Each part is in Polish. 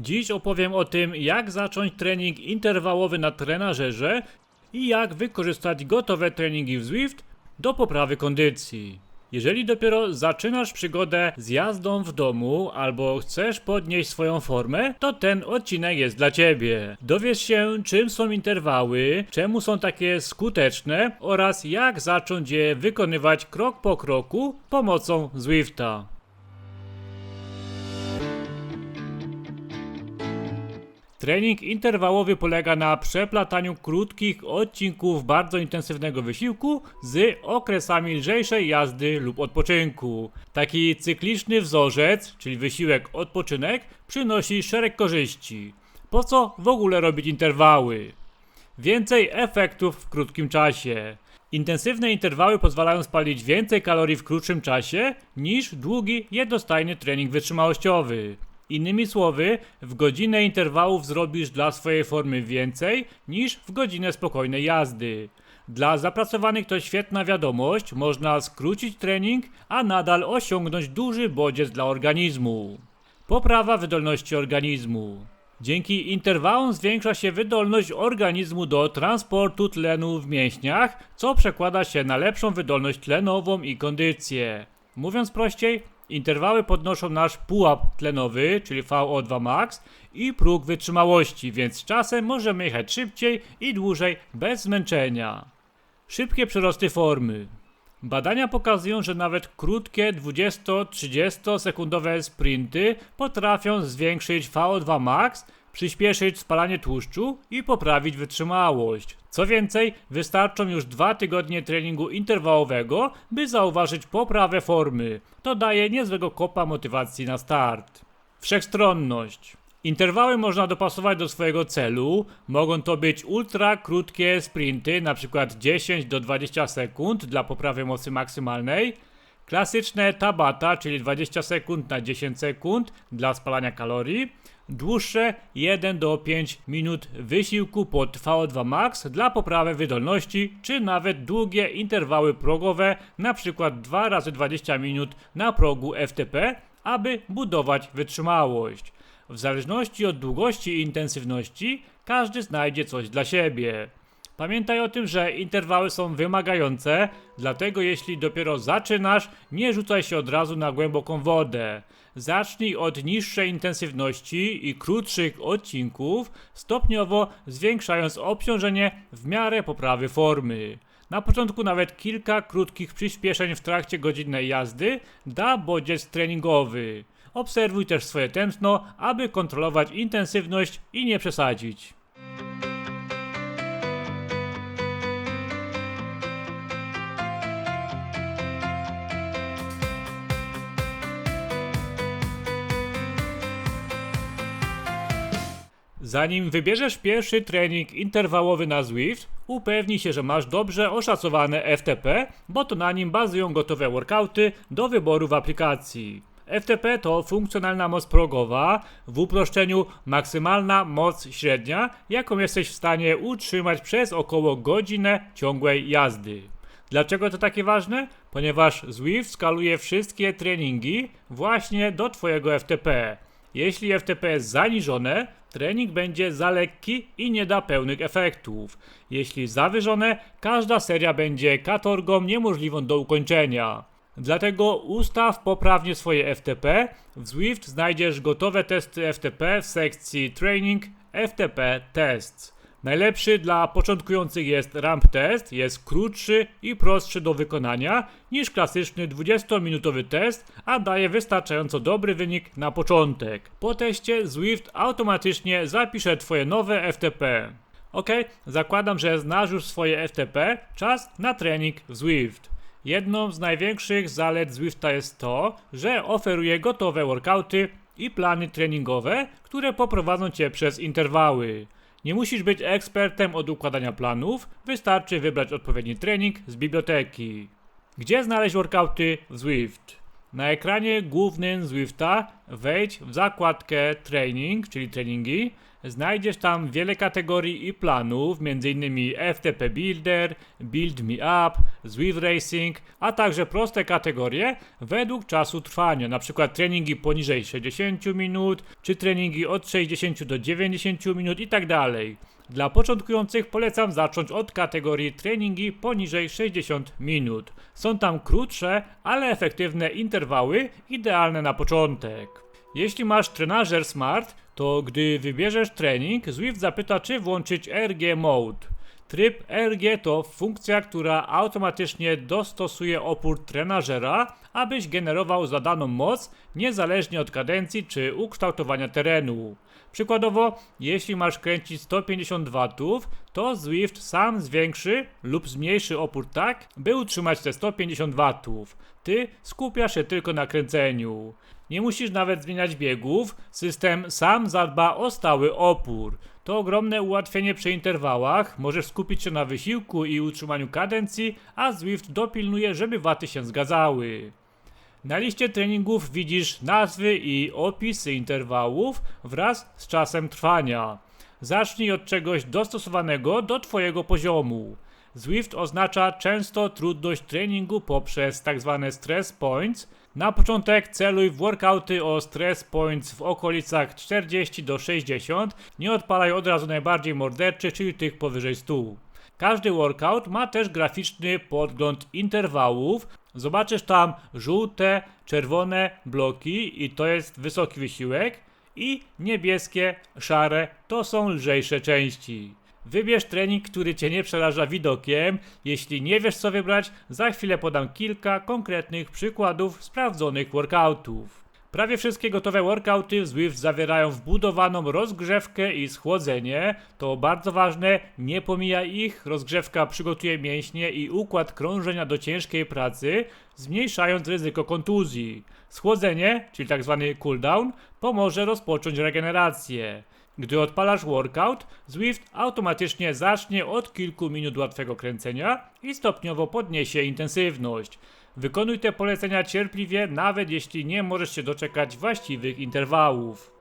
Dziś opowiem o tym, jak zacząć trening interwałowy na trenażerze i jak wykorzystać gotowe treningi w Zwift do poprawy kondycji. Jeżeli dopiero zaczynasz przygodę z jazdą w domu albo chcesz podnieść swoją formę, to ten odcinek jest dla Ciebie. Dowiesz się, czym są interwały, czemu są takie skuteczne oraz jak zacząć je wykonywać krok po kroku pomocą Zwifta. Trening interwałowy polega na przeplataniu krótkich odcinków bardzo intensywnego wysiłku z okresami lżejszej jazdy lub odpoczynku. Taki cykliczny wzorzec, czyli wysiłek odpoczynek, przynosi szereg korzyści. Po co w ogóle robić interwały? Więcej efektów w krótkim czasie. Intensywne interwały pozwalają spalić więcej kalorii w krótszym czasie niż długi, jednostajny trening wytrzymałościowy. Innymi słowy, w godzinę interwałów zrobisz dla swojej formy więcej niż w godzinę spokojnej jazdy. Dla zapracowanych to świetna wiadomość, można skrócić trening, a nadal osiągnąć duży bodziec dla organizmu. Poprawa wydolności organizmu. Dzięki interwałom zwiększa się wydolność organizmu do transportu tlenu w mięśniach, co przekłada się na lepszą wydolność tlenową i kondycję. Mówiąc prościej, interwały podnoszą nasz pułap tlenowy, czyli VO2 max i próg wytrzymałości, więc czasem możemy jechać szybciej i dłużej bez zmęczenia. Szybkie przyrosty formy. Badania pokazują, że nawet krótkie 20-30 sekundowe sprinty potrafią zwiększyć VO2 max, przyspieszyć spalanie tłuszczu i poprawić wytrzymałość. Co więcej, wystarczą już dwa tygodnie treningu interwałowego, by zauważyć poprawę formy. To daje niezłego kopa motywacji na start. Wszechstronność. Interwały można dopasować do swojego celu. Mogą to być ultra krótkie sprinty, np. 10 do 20 sekund dla poprawy mocy maksymalnej. Klasyczne tabata, czyli 20 sekund na 10 sekund dla spalania kalorii. Dłuższe 1 do 5 minut wysiłku pod VO2 max dla poprawy wydolności, czy nawet długie interwały progowe, np. 2 razy 20 minut na progu FTP, aby budować wytrzymałość. W zależności od długości i intensywności, każdy znajdzie coś dla siebie. Pamiętaj o tym, że interwały są wymagające, dlatego jeśli dopiero zaczynasz, nie rzucaj się od razu na głęboką wodę. Zacznij od niższej intensywności i krótszych odcinków, stopniowo zwiększając obciążenie w miarę poprawy formy. Na początku nawet kilka krótkich przyspieszeń w trakcie godzinnej jazdy da bodziec treningowy. Obserwuj też swoje tętno, aby kontrolować intensywność i nie przesadzić. Zanim wybierzesz pierwszy trening interwałowy na Zwift, upewnij się, że masz dobrze oszacowane FTP, bo to na nim bazują gotowe workouty do wyboru w aplikacji. FTP to funkcjonalna moc progowa, w uproszczeniu maksymalna moc średnia, jaką jesteś w stanie utrzymać przez około godzinę ciągłej jazdy. Dlaczego to takie ważne? Ponieważ Zwift skaluje wszystkie treningi właśnie do Twojego FTP. Jeśli FTP jest zaniżone, trening będzie za lekki i nie da pełnych efektów. Jeśli zawyżone, każda seria będzie katorgą niemożliwą do ukończenia. Dlatego ustaw poprawnie swoje FTP. W Zwift znajdziesz gotowe testy FTP w sekcji Training FTP Tests. Najlepszy dla początkujących jest ramp test, jest krótszy i prostszy do wykonania niż klasyczny 20-minutowy test, a daje wystarczająco dobry wynik na początek. Po teście Zwift automatycznie zapisze Twoje nowe FTP. Ok, zakładam, że znasz już swoje FTP, czas na trening w Zwift. Jedną z największych zalet Zwifta jest to, że oferuje gotowe workouty i plany treningowe, które poprowadzą Cię przez interwały. Nie musisz być ekspertem od układania planów, wystarczy wybrać odpowiedni trening z biblioteki. Gdzie znaleźć workouty w Zwift? Na ekranie głównym Zwifta wejdź w zakładkę Training, czyli treningi. Znajdziesz tam wiele kategorii i planów, m.in. FTP Builder, Build Me Up, Zwift Racing, a także proste kategorie według czasu trwania, np. treningi poniżej 60 minut, czy treningi od 60 do 90 minut itd. Dla początkujących polecam zacząć od kategorii treningi poniżej 60 minut. Są tam krótsze, ale efektywne interwały, idealne na początek. Jeśli masz trenażer Smart, to gdy wybierzesz trening, Zwift zapyta, czy włączyć RG Mode. Tryb RG to funkcja, która automatycznie dostosuje opór trenażera, abyś generował zadaną moc niezależnie od kadencji czy ukształtowania terenu. Przykładowo, jeśli masz kręcić 150 W, to Zwift sam zwiększy lub zmniejszy opór tak, by utrzymać te 150 W. Ty skupiasz się tylko na kręceniu. Nie musisz nawet zmieniać biegów, system sam zadba o stały opór. To ogromne ułatwienie przy interwałach, możesz skupić się na wysiłku i utrzymaniu kadencji, a Zwift dopilnuje, żeby waty się zgadzały. Na liście treningów widzisz nazwy i opisy interwałów wraz z czasem trwania. Zacznij od czegoś dostosowanego do Twojego poziomu. Zwift oznacza często trudność treningu poprzez tzw. stress points. Na początek celuj w workouty o stress points w okolicach 40 do 60. Nie odpalaj od razu najbardziej morderczych, czyli tych powyżej 100. Każdy workout ma też graficzny podgląd interwałów. Zobaczysz tam żółte, czerwone bloki i to jest wysoki wysiłek i niebieskie, szare to są lżejsze części. Wybierz trening, który Cię nie przeraża widokiem. Jeśli nie wiesz co wybrać, za chwilę podam kilka konkretnych przykładów sprawdzonych workoutów. Prawie wszystkie gotowe workouty w Zwift zawierają wbudowaną rozgrzewkę i schłodzenie. To bardzo ważne, nie pomijaj ich. Rozgrzewka przygotuje mięśnie i układ krążenia do ciężkiej pracy, zmniejszając ryzyko kontuzji. Schłodzenie, czyli tzw. cooldown, pomoże rozpocząć regenerację. Gdy odpalasz workout, Zwift automatycznie zacznie od kilku minut łatwego kręcenia i stopniowo podniesie intensywność. Wykonuj te polecenia cierpliwie, nawet jeśli nie możesz się doczekać właściwych interwałów.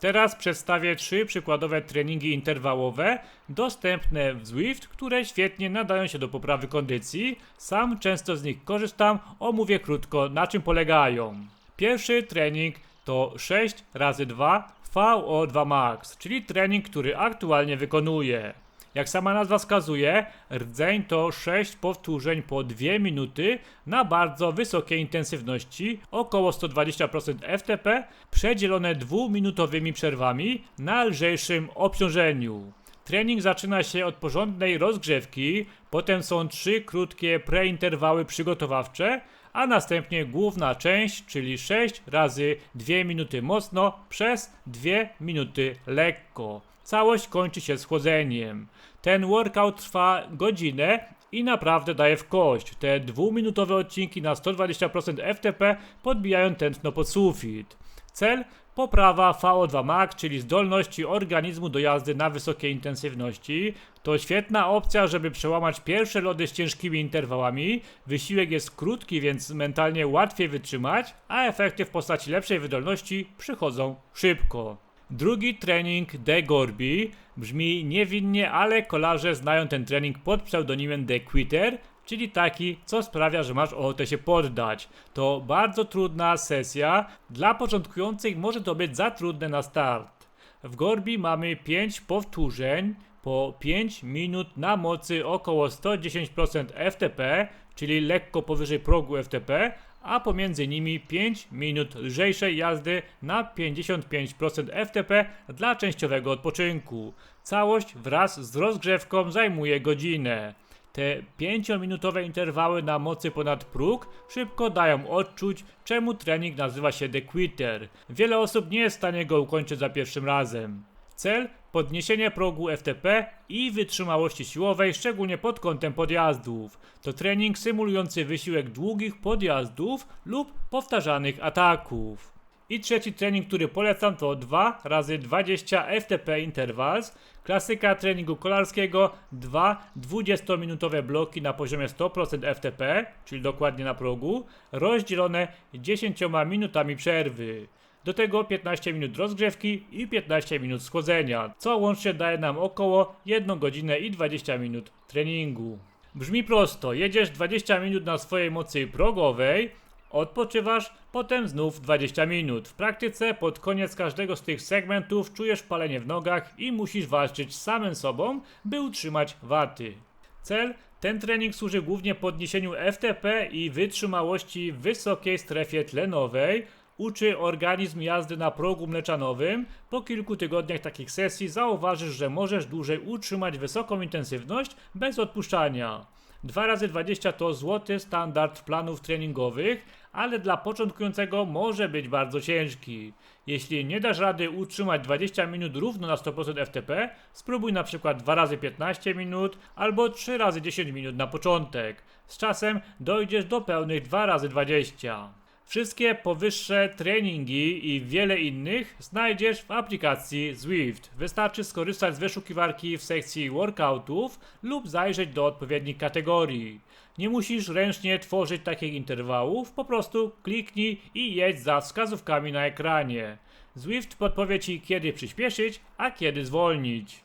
Teraz przedstawię trzy przykładowe treningi interwałowe dostępne w Zwift, które świetnie nadają się do poprawy kondycji. Sam często z nich korzystam, omówię krótko na czym polegają. Pierwszy trening to 6 razy 2 VO2 max, czyli trening, który aktualnie wykonuję. Jak sama nazwa wskazuje, rdzeń to 6 powtórzeń po 2 minuty na bardzo wysokiej intensywności, około 120% FTP, przedzielone dwuminutowymi przerwami na lżejszym obciążeniu. Trening zaczyna się od porządnej rozgrzewki, potem są trzy krótkie preinterwały przygotowawcze, a następnie główna część, czyli 6 razy 2 minuty mocno przez 2 minuty lekko. Całość kończy się schłodzeniem. Ten workout trwa godzinę i naprawdę daje w kość. Te dwuminutowe odcinki na 120% FTP podbijają tętno pod sufit. Cel poprawa VO2 max, czyli zdolności organizmu do jazdy na wysokiej intensywności. To świetna opcja, żeby przełamać pierwsze lody z ciężkimi interwałami. Wysiłek jest krótki, więc mentalnie łatwiej wytrzymać, a efekty w postaci lepszej wydolności przychodzą szybko. Drugi trening The Gorby brzmi niewinnie, ale kolarze znają ten trening pod pseudonimem The Quitter, czyli taki, co sprawia, że masz ochotę się poddać. To bardzo trudna sesja, dla początkujących może to być za trudne na start. W Gorbi mamy 5 powtórzeń po 5 minut na mocy około 110% FTP, czyli lekko powyżej progu FTP, a pomiędzy nimi 5 minut lżejszej jazdy na 55% FTP dla częściowego odpoczynku. Całość wraz z rozgrzewką zajmuje godzinę. Te 5-minutowe interwały na mocy ponad próg szybko dają odczuć, czemu trening nazywa się The Quitter. Wiele osób nie jest w stanie go ukończyć za pierwszym razem. Cel podniesienie progu FTP i wytrzymałości siłowej, szczególnie pod kątem podjazdów. To trening symulujący wysiłek długich podjazdów lub powtarzanych ataków. I trzeci trening, który polecam to 2 razy 20 FTP intervals. Klasyka treningu kolarskiego, dwa 20-minutowe bloki na poziomie 100% FTP, czyli dokładnie na progu, rozdzielone 10 minutami przerwy. Do tego 15 minut rozgrzewki i 15 minut schłodzenia, co łącznie daje nam około 1 godzinę i 20 minut treningu. Brzmi prosto, jedziesz 20 minut na swojej mocy progowej, odpoczywasz, potem znów 20 minut. W praktyce pod koniec każdego z tych segmentów czujesz palenie w nogach i musisz walczyć z samym sobą, by utrzymać waty. Cel ten trening służy głównie podniesieniu FTP i wytrzymałości w wysokiej strefie tlenowej. Uczy organizm jazdy na progu mleczanowym. Po kilku tygodniach takich sesji zauważysz, że możesz dłużej utrzymać wysoką intensywność bez odpuszczania. 2 razy 20 to złoty standard planów treningowych, ale dla początkującego może być bardzo ciężki. Jeśli nie dasz rady utrzymać 20 minut równo na 100% FTP, spróbuj na przykład 2 razy 15 minut albo 3 razy 10 minut na początek. Z czasem dojdziesz do pełnych 2 razy 20. Wszystkie powyższe treningi i wiele innych znajdziesz w aplikacji Zwift. Wystarczy skorzystać z wyszukiwarki w sekcji workoutów lub zajrzeć do odpowiednich kategorii. Nie musisz ręcznie tworzyć takich interwałów, po prostu kliknij i jedź za wskazówkami na ekranie. Zwift podpowie Ci kiedy przyspieszyć, a kiedy zwolnić.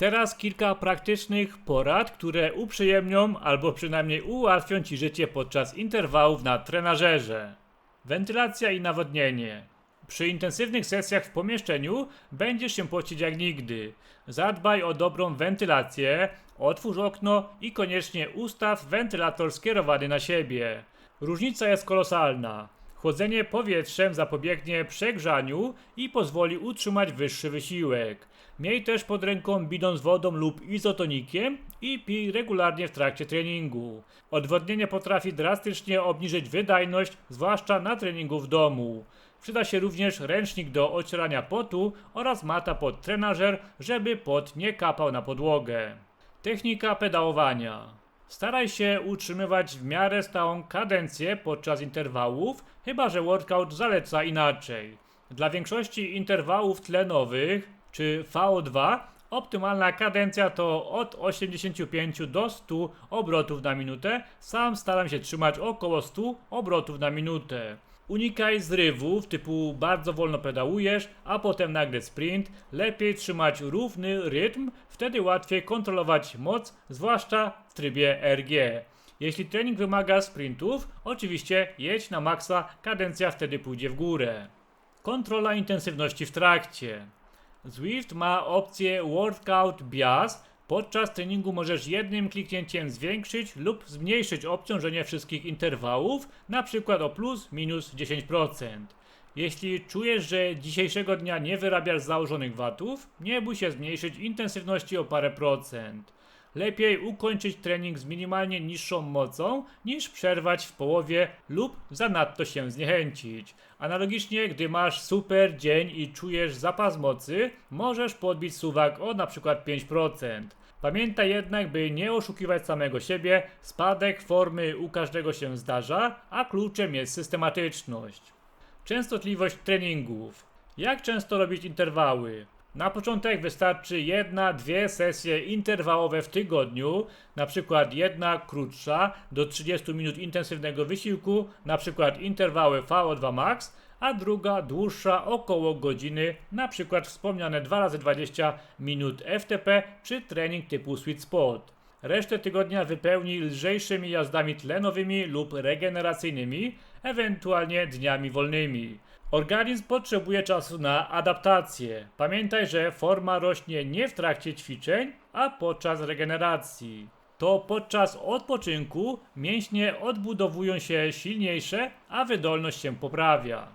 Teraz kilka praktycznych porad, które uprzyjemnią albo przynajmniej ułatwią Ci życie podczas interwałów na trenażerze. Wentylacja i nawodnienie. Przy intensywnych sesjach w pomieszczeniu będziesz się pocić jak nigdy. Zadbaj o dobrą wentylację, otwórz okno i koniecznie ustaw wentylator skierowany na siebie. Różnica jest kolosalna. Chłodzenie powietrzem zapobiegnie przegrzaniu i pozwoli utrzymać wyższy wysiłek. Miej też pod ręką bidon z wodą lub izotonikiem i pij regularnie w trakcie treningu. Odwodnienie potrafi drastycznie obniżyć wydajność, zwłaszcza na treningu w domu. Przyda się również ręcznik do ocierania potu oraz mata pod trenażer, żeby pot nie kapał na podłogę. Technika pedałowania. Staraj się utrzymywać w miarę stałą kadencję podczas interwałów, chyba że workout zaleca inaczej. Dla większości interwałów tlenowych czy VO2 optymalna kadencja to od 85 do 100 obrotów na minutę. Sam staram się trzymać około 100 obrotów na minutę. Unikaj zrywów typu bardzo wolno pedałujesz, a potem nagle sprint. Lepiej trzymać równy rytm, wtedy łatwiej kontrolować moc, zwłaszcza w trybie RG. Jeśli trening wymaga sprintów, oczywiście jedź na maksa, kadencja wtedy pójdzie w górę. Kontrola intensywności w trakcie. Zwift ma opcję Workout Bias. Podczas treningu możesz jednym kliknięciem zwiększyć lub zmniejszyć obciążenie wszystkich interwałów, przykład o plus minus 10%. Jeśli czujesz, że dzisiejszego dnia nie wyrabiasz założonych watów, nie bój się zmniejszyć intensywności o parę procent. Lepiej ukończyć trening z minimalnie niższą mocą, niż przerwać w połowie lub zanadto się zniechęcić. Analogicznie, gdy masz super dzień i czujesz zapas mocy, możesz podbić suwak o np. 5%. Pamiętaj jednak, by nie oszukiwać samego siebie, spadek formy u każdego się zdarza, a kluczem jest systematyczność. Częstotliwość treningów. Jak często robić interwały? Na początek wystarczy jedna, dwie sesje interwałowe w tygodniu, na przykład jedna krótsza do 30 minut intensywnego wysiłku, na przykład interwały VO2 max, a druga dłuższa około godziny, na przykład wspomniane 2 razy 20 minut FTP czy trening typu sweet spot. Resztę tygodnia wypełni lżejszymi jazdami tlenowymi lub regeneracyjnymi, ewentualnie dniami wolnymi. Organizm potrzebuje czasu na adaptację. Pamiętaj, że forma rośnie nie w trakcie ćwiczeń, a podczas regeneracji. To podczas odpoczynku mięśnie odbudowują się silniejsze, a wydolność się poprawia.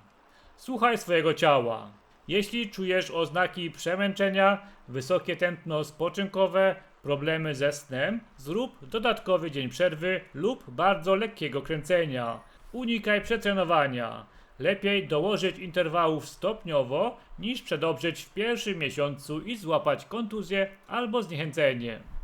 Słuchaj swojego ciała. Jeśli czujesz oznaki przemęczenia, wysokie tętno spoczynkowe, problemy ze snem, zrób dodatkowy dzień przerwy lub bardzo lekkiego kręcenia. Unikaj przetrenowania. Lepiej dołożyć interwałów stopniowo niż przedobrzeć w pierwszym miesiącu i złapać kontuzję albo zniechęcenie.